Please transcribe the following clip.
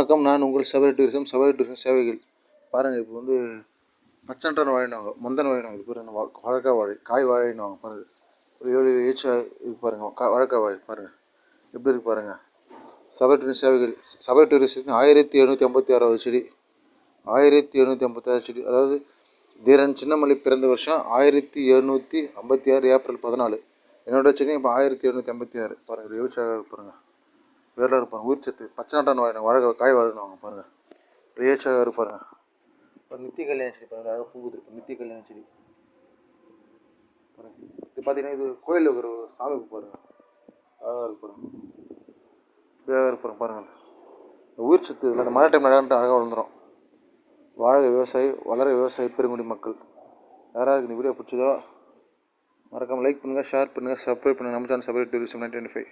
வணக்கம். நான் உங்கள் சபரி டூரிசம் சபரி டூரிசம் சேவைகள். பாருங்கள் இப்போ வந்து பச்சன்றான் வாழினாங்க முந்தன் வாழினாங்க இது பேர் என்ன? வா- வாழை காய் வாழைனாங்க பாருங்கள் ஒரு ஏழு ஏச்சா இது பாருங்கள் கா வழக்கா வாழை பாருங்கள் எப்படி இருக்கு பாருங்கள் சபரி டூரிசம் சேவைகள் சபரி டூரிசம் ஆயிரத்தி எழுநூற்றி ஐம்பத்தி ஆறாவது செடி. ஆயிரத்தி எழுநூற்றி ஐம்பத்தாறு செடி. அதாவது தீரன் சின்னமலை பிறந்த வருஷம் ஆயிரத்தி எழுநூற்றி ஐம்பத்தி ஆறு ஏப்ரல் பதினாலு. என்னோட செடி இப்போ ஆயிரத்தி எழுநூற்றி ஐம்பத்தி ஆறு. பாருங்கள் ஏழு பாருங்கள் வேரில் இருப்பாங்க உயிர் சத்து பச்சை நாட்டான் வாழணும் வாழை காய் வாழணும் பாருங்கள் ரியேஷாக இருப்பாருங்க ஒரு நித்திய கல்யாண செடி பாருங்கள் அழகாக பூக்குது நித்திய கல்யாண செடி. பாருங்க. இது பார்த்தீங்கன்னா இது கோயிலில் ஒரு சாமி பாருங்க. அழகாக இருக்கு அழகாக இருப்பாருங்க பாருங்கள் இந்த உயிர் சத்து இல்லை அந்த மழை டைம் நடந்துட்டு அழகாக வளர்ந்துடும் வாழ விவசாயி வளர விவசாயி பெருங்குடி மக்கள். யாராவது இந்த வீடியோ பிடிச்சதோ மறக்காமல் லைக் பண்ணுங்கள் ஷேர் பண்ணுங்கள் சப்ஸ்கிரைப் பண்ணுங்கள் நம்ம சேனல் சப்ரேட் டூரிசம் நைன்டி ஃபைவ்